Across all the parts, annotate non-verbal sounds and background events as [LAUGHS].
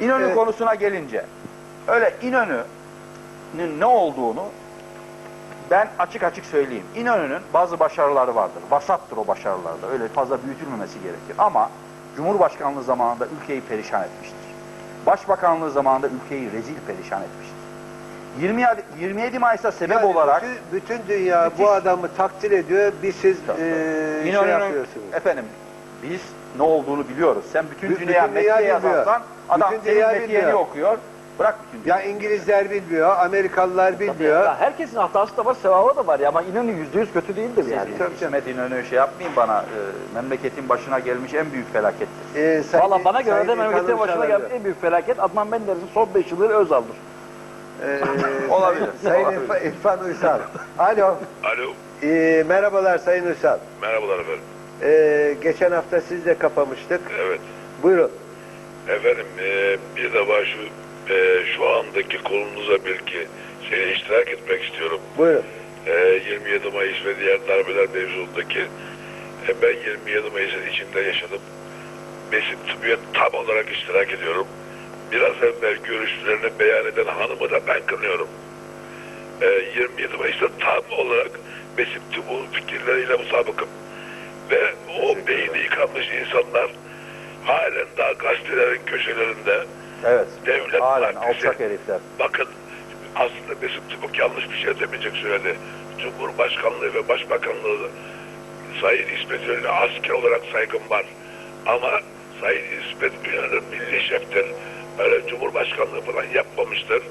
İnönü Evet. konusuna gelince öyle İnönü'nün ne olduğunu ben açık açık söyleyeyim. İnönü'nün bazı başarıları vardır. Vasattır o başarılarda. Öyle fazla büyütülmemesi gerekir. Ama Cumhurbaşkanlığı zamanında ülkeyi perişan etmiştir. Başbakanlığı zamanında ülkeyi rezil perişan etmiştir. 27, 27 Mayıs'a sebep Yani olarak bütün, bütün dünya Müthiş. bu adamı takdir ediyor. Bir siz eee şey yapıyorsunuz. efendim biz ne olduğunu biliyoruz. Sen bütün Bütün dünya bilmiyor. yazarsan adam Bütün senin bilmiyor. okuyor. Bırak bütün dünya. Ya İngilizler bilmiyor, Amerikalılar Tabii bilmiyor. ya, herkesin hatası da var, sevabı da var ya ama inanın yüzde yüz kötü değildir yani. Siz İsmet İnönü şey yapmayın bana. e, memleketin başına gelmiş en büyük felakettir. Ee, Sayın- Valla bana göre de memleketin başına gelmiş en büyük felaket Adnan Menderes'in son 5 yılları Özal'dır. Ee, [LAUGHS] Olabilir, Sayın İrfan Uysal. Alo. Alo, Ee, merhabalar Sayın Uysal. merhabalar efendim. Ee, geçen hafta sizle kapamıştık. Evet, Buyurun. efendim e, bir defa şu e, şu andaki konunuza belki şeye iştirak etmek istiyorum. Buyurun. E, 27 Mayıs ve diğer darbeler mevzuundaki e, ben 27 Mayıs'ın içinde yaşadım. Besim Tıbbiye tam olarak iştirak ediyorum. Biraz evvel görüşlerini beyan eden hanımı da ben kınıyorum. E, 27 Mayıs'ta tam olarak Besim Tıbbiye'nin fikirleriyle mutabıkım. Yıkanmış insanlar halen daha gazetelerin köşelerinde Evet. devlet Halen partisi alçak herifler. bakın aslında Mesut Tübük yanlış bir şey demeyecek söyledi. Cumhurbaşkanlığı ve Başbakanlığı Sayın İsmet İnönü'ne asker olarak saygım var. Ama Sayın İsmet İnönü milli şeftir. Öyle Cumhurbaşkanlığı falan yapmamıştır.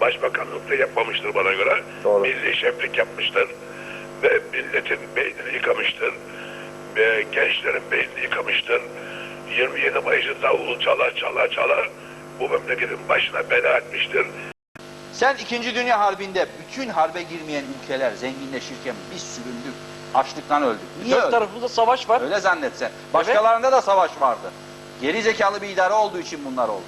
Başbakanlık da yapmamıştır bana göre. Doğru. Milli şeflik yapmıştır. Ve milletin beynini yıkamıştır. Ve gençlerin beynini yıkamıştır. 27 Mayıs'ı davul çala çala çala bu memleketin başına bela etmiştir. Sen 2. Dünya Harbi'nde bütün harbe girmeyen ülkeler zenginleşirken biz süründük. Açlıktan öldük. Niye Dört öldük? tarafımızda savaş var. Öyle zannetsen. Başkalarında da savaş vardı. Geri zekalı bir idare olduğu için bunlar oldu.